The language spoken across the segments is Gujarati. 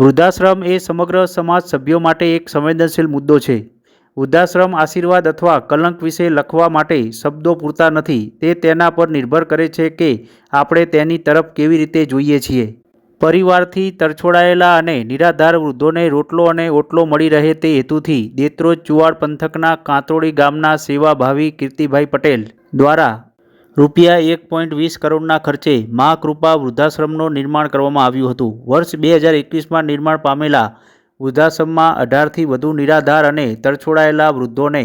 વૃદ્ધાશ્રમ એ સમગ્ર સમાજ સભ્યો માટે એક સંવેદનશીલ મુદ્દો છે. વૃદ્ધાશ્રમ આશીર્વાદ અથવા કલંક વિશે લખવા માટે શબ્દો પૂરતા નથી. તે તેના પર નિર્ભર કરે છે કે આપણે તેની તરફ કેવી રીતે જોઈએ છીએ. પરિવારથી તરછોડાયેલા અને નિરાધાર વૃદ્ધોને રોટલો અને ઓટલો મળી રહે તે હેતુથી દેત્રોજ ચુવાડ પંથકના કાંતરોડી ગામના સેવાભાવી કીર્તિભાઈ પટેલ દ્વારા રૂપિયા એક પોઈન્ટ વીસ કરોડના ખર્ચે મા કૃપા વૃદ્ધાશ્રમનું નિર્માણ કરવામાં આવ્યું હતું. વર્ષ બે હજાર એકવીસમાં નિર્માણ પામેલા વૃદ્ધાશ્રમમાં અઢારથી વધુ નિરાધાર અને તરછોડાયેલા વૃદ્ધોને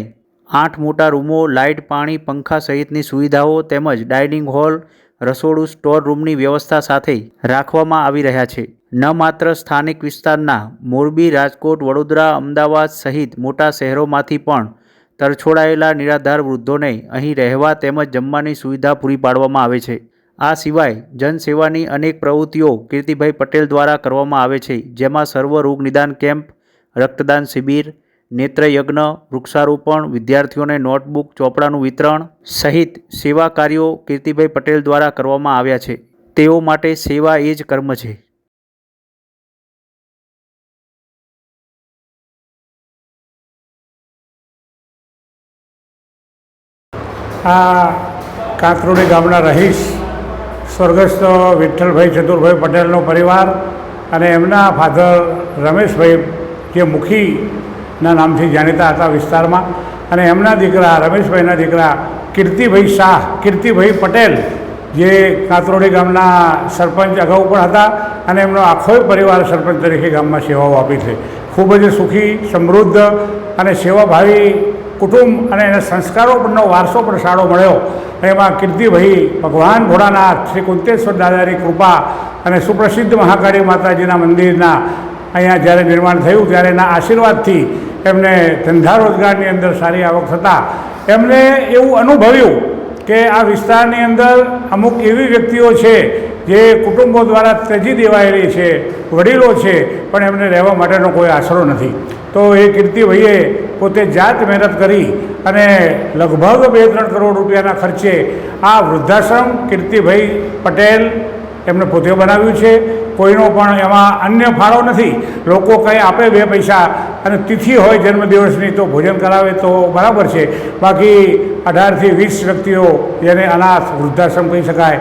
આઠ મોટા રૂમો, લાઇટ, પાણી, પંખા સહિતની સુવિધાઓ તેમજ ડાઇનિંગ હોલ, રસોડું, સ્ટોર રૂમની વ્યવસ્થા સાથે રાખવામાં આવી રહ્યા છે. ન માત્ર સ્થાનિક વિસ્તારના મોરબી, રાજકોટ, વડોદરા, અમદાવાદ સહિત મોટા શહેરોમાંથી પણ તરછોડાયેલા નિરાધાર વૃદ્ધોને અહીં રહેવા તેમજ જમવાની સુવિધા પૂરી પાડવામાં આવે છે. આ સિવાય જનસેવાની અનેક પ્રવૃત્તિઓ કીર્તિભાઈ પટેલ દ્વારા કરવામાં આવે છે, જેમાં સર્વ રોગ નિદાન કેમ્પ, રક્તદાન શિબિર, નેત્રયજ્ઞ, વૃક્ષારોપણ, વિદ્યાર્થીઓને નોટબુક, ચોપડાનું વિતરણ સહિત સેવા કાર્યો કીર્તિભાઈ પટેલ દ્વારા કરવામાં આવ્યા છે. તેઓ માટે સેવા એ જ કર્મ છે. આ કાંતરોડી ગામના રહીશ, સ્વર્ગસ્થ વિઠ્ઠલભાઈ ચતુરભાઈ પટેલનો પરિવાર અને એમના ફાધર રમેશભાઈ, જે મુખીના નામથી જાણીતા હતા વિસ્તારમાં. અને એમના દીકરા, રમેશભાઈના દીકરા કીર્તિભાઈ શાહ, કીર્તિભાઈ પટેલ, જે કાંતરોડી ગામના સરપંચ અગાઉ પણ હતા અને એમનો આખો પરિવાર સરપંચ તરીકે ગામમાં સેવાઓ આપી છે. ખૂબ જ સુખી, સમૃદ્ધ અને સેવાભાવી કુટુંબ અને એના સંસ્કારો પરનો વારસો પણ સારો મળ્યો. એમાં કીર્તિભાઈ ભગવાન ભોળાનાથ, શ્રી કુંતેશ્વર દાદાની કૃપા અને સુપ્રસિદ્ધ મહાકાળી માતાજીના મંદિરના અહીંયા જ્યારે નિર્માણ થયું ત્યારે એના આશીર્વાદથી એમને ધંધા રોજગારની અંદર સારી આવક થતાં. એમને એવું અનુભવ્યું કે આ વિસ્તારની અંદર અમુક એવી વ્યક્તિઓ છે જે કુટુંબો દ્વારા ત્યજી દેવાયેલી છે, વડીલો છે, પણ એમને રહેવા માટેનો કોઈ આશરો નથી. તો એ કીર્તિભાઈએ પોતે જાત મહેનત કરી અને લગભગ બે ત્રણ કરોડ રૂપિયાના ખર્ચે આ વૃદ્ધાશ્રમ કીર્તિભાઈ પટેલ એમને પોતે બનાવ્યું છે. કોઈનો પણ એમાં અન્ય ફાળો નથી. લોકો કંઈ આપે બે પૈસા અને તિથિ હોય જન્મદિવસની તો ભોજન કરાવે તો બરાબર છે. બાકી અઢારથી વીસ વ્યક્તિઓ જેને અનાથ વૃદ્ધાશ્રમ કહી શકાય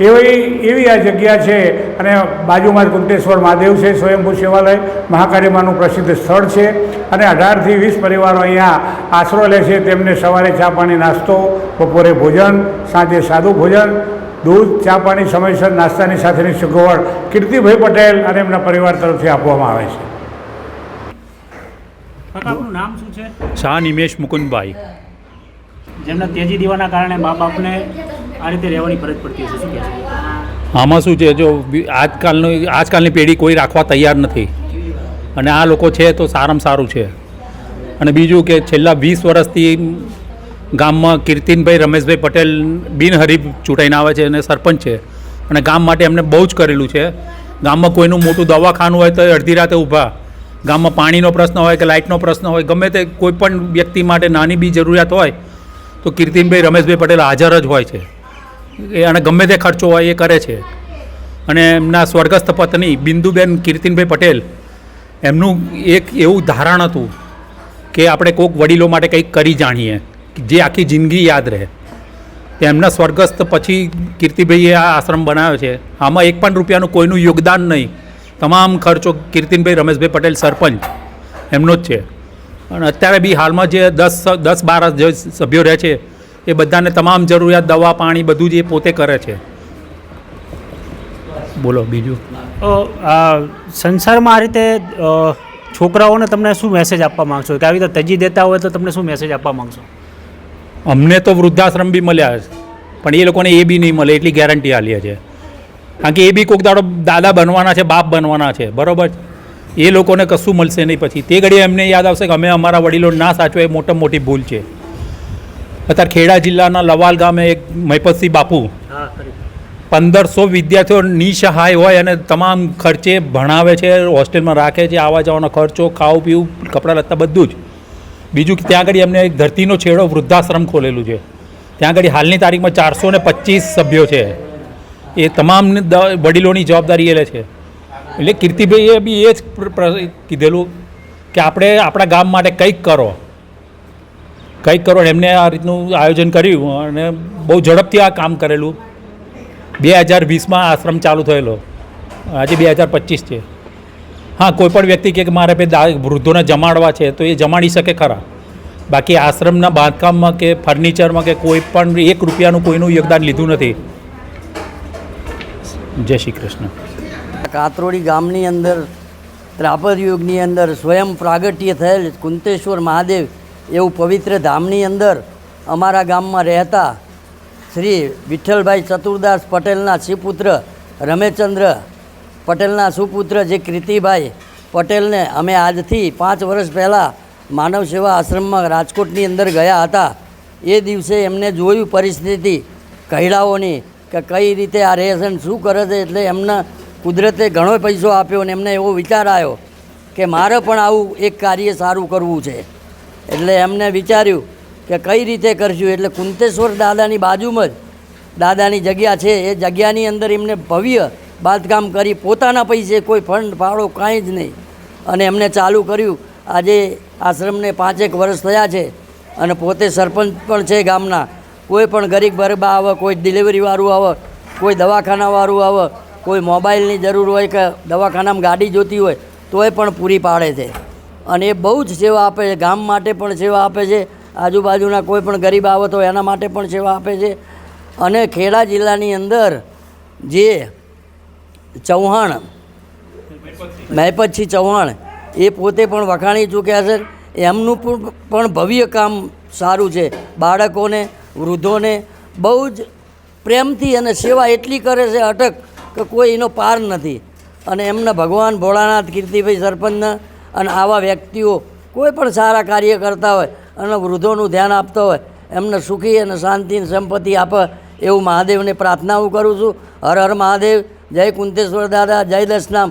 એવી એવી આ જગ્યા છે અને બાજુમાં જ કુંતેશ્વર મહાદેવ છે સ્વયંભૂ સેવાલય મહાકાળીમાનું પ્રસિદ્ધ સ્થળ છે. અને અઢારથી વીસ પરિવારો અહીંયા આશરો લે છે તેમને સવારે ચા પાણી નાસ્તો બપોરે ભોજન સાંજે સાદું ભોજન દૂધ ચા પાણી સમયસર નાસ્તાની સાથેની સગવડ કીર્તિભાઈ પટેલ અને એમના પરિવાર તરફથી આપવામાં આવે છે. નામ શું છે? શાહ નિમેશ મુકુંદભાઈ. જેમના તેજી દીવાના કારણે મા બાપને આ રીતે રહેવાની ફરજ શું આમાં શું છે, જો આજકાલની આજકાલની પેઢી કોઈ રાખવા તૈયાર નથી. અને આ લોકો છે તો સારામાં સારું છે. અને બીજું કે છેલ્લા વીસ વર્ષથી ગામમાં કીર્તિનભાઈ, રમેશભાઈ પટેલ બિનહરીફ ચૂંટાઈને આવે છે અને સરપંચ છે. અને ગામ માટે એમને બહુ જ કરેલું છે. ગામમાં કોઈનું મોટું દવાખાનું હોય તો અડધી રાતે ઊભા. ગામમાં પાણીનો પ્રશ્ન હોય કે લાઇટનો પ્રશ્ન હોય, ગમે તે કોઈ પણ વ્યક્તિ માટે નાની બી જરૂરિયાત હોય, તો કીર્તિનભાઈ, રમેશભાઈ પટેલ હાજર જ હોય છે. અને ગમે તે ખર્ચો હોય એ કરે છે. અને એમના સ્વર્ગસ્થ પત્ની બિંદુબેન કીર્તિનભાઈ પટેલ, એમનું એક એવું ધારણ હતું કે આપણે કોઈક વડીલો માટે કંઈક કરી જાણીએ જે આખી જિંદગી યાદ રહે. એમના સ્વર્ગસ્થ પછી કીર્તિભાઈએ આ આશ્રમ બનાવ્યો છે. આમાં એક પણ રૂપિયાનું કોઈનું યોગદાન નહીં. તમામ ખર્ચો કીર્તિનભાઈ રમેશભાઈ પટેલ સરપંચ, એમનો જ છે. અને અત્યારે બી હાલમાં જે દસ દસ બાર જે સભ્યો રહે છે એ બધાને તમામ જરૂરિયાત દવા પાણી બધું જ એ પોતે કરે છે. બોલો બીજું? આ સંસારમાં આ રીતે છોકરાઓને તમને શું મેસેજ આપવા માગશો? કે આવી રીતે તજી દેતા હોય તો તમને શું મેસેજ આપવા માંગશો? અમને તો વૃદ્ધાશ્રમ બી મળ્યા પણ એ લોકોને એ બી નહીં મળે એટલી ગેરંટી આલીએ છે. કારણ કે એ બી કોઈક દાડો દાદા બનવાના છે બાપ બનવાના છે બરાબર? એ લોકોને કશું મળશે નહીં પછી. તે ઘડીએ એમને યાદ આવશે કે અમે અમારા વડીલો ના સાચવે એ મોટામાં મોટી ભૂલ છે. અત્યારે ખેડા જિલ્લાના લવાલ ગામે એક મહિપતસિંહ બાપુ પંદરસો વિદ્યાર્થીઓ નિસહાય હોય અને તમામ ખર્ચે ભણાવે છે હોસ્ટેલમાં રાખે છે આવવા જવાનો ખર્ચો ખાવું પીવું કપડાં લત્તા બધું જ. બીજું કે ત્યાં આગળ એમને એક ધરતીનો છેડો વૃદ્ધાશ્રમ ખોલેલું છે. ત્યાં આગળ હાલની તારીખમાં ચારસો ને પચીસ સભ્યો છે. એ તમામ વડીલોની જવાબદારી એ લે છે. એટલે કીર્તિભાઈએ બી એ જ કીધેલું કે આપણે આપણા ગામ માટે કંઈક કરો. કંઈક કરો એમને આ રીતનું આયોજન કર્યું અને બહુ ઝડપથી આ કામ કરેલું. બે હજાર વીસમાં આશ્રમ ચાલુ થયેલો. આજે બે હજાર પચીસ છે. હા, કોઈ પણ વ્યક્તિ કે મારે ભાઈ વૃદ્ધોને જમાડવા છે તો એ જમાડી શકે ખરા. બાકી આશ્રમના બાંધકામમાં કે ફર્નિચરમાં કે કોઈ પણ એક રૂપિયાનું કોઈનું યોગદાન લીધું નથી. જય શ્રી કૃષ્ણ. કાતરોડી ગામની અંદર ત્રાપર યુગની અંદર સ્વયં પ્રાગટ્ય થયેલ કુંતેશ્વર મહાદેવ એવું પવિત્ર ધામની અંદર અમારા ગામમાં રહેતા શ્રી વિઠ્ઠલભાઈ ચતુરદાસ પટેલના સુપુત્ર રમેશચંદ્ર પટેલના સુપુત્ર જે કૃતિભાઈ પટેલને અમે આજથી પાંચ વર્ષ પહેલાં માનવ સેવા આશ્રમમાં રાજકોટની અંદર ગયા હતા. એ દિવસે એમને જોયું પરિસ્થિતિ કૈડાઓની કે કઈ રીતે આ છે શું કરે છે એટલે એમને કુદરતે ઘણો પૈસો આપ્યો અને એમને એવો વિચાર આવ્યો કે મારે પણ આવું એક કાર્ય સારું કરવું છે. એટલે એમને વિચાર્યું કે કઈ રીતે કરશું? એટલે કુંતેશ્વર દાદાની બાજુમાં જ દાદાની જગ્યા છે. એ જગ્યાની અંદર એમને ભવ્ય બાંધકામ કરી પોતાના પૈસે કોઈ ફંડ, ફાળો કાંઈ જ નહીં. અને એમને ચાલુ કર્યું. આજે આશ્રમને પાંચેક વર્ષ થયા છે અને પોતે સરપંચ પણ છે ગામના. કોઈ પણ ગરીબ ગરબા આવે, કોઈ ડિલિવરીવાળું આવે, કોઈ દવાખાનાવાળું આવે, કોઈ મોબાઈલની જરૂર હોય કે દવાખાનામાં ગાડી જોતી હોય તો એ પણ પૂરી પાડે છે. અને એ બહુ જ સેવા આપે છે. ગામ માટે પણ સેવા આપે છે. આજુબાજુના કોઈ પણ ગરીબ આવત હોય એના માટે પણ સેવા આપે છે. અને ખેડા જિલ્લાની અંદર જે ચૌહાણ, મહેપતસિંહ ચૌહાણ, એ પોતે પણ વખાણી ચૂક્યા છે. એમનું પણ ભવ્ય કામ સારું છે. બાળકોને, વૃદ્ધોને બહુ જ પ્રેમથી અને સેવા એટલી કરે છે અટક કે કોઈ એનો પાર નથી. અને એમના ભગવાન ભોળાનાથ કીર્તિભાઈ સરપંચના અને આવા વ્યક્તિઓ કોઈ પણ સારા કાર્ય કરતા હોય અને વૃદ્ધોનું ધ્યાન આપતા હોય, એમને સુખી અને શાંતિ અને સંપત્તિ આપે એવું મહાદેવને પ્રાર્થના હું કરું છું. હર હર મહાદેવ, જય કુંતેશ્વર દાદા, જય દશનામ.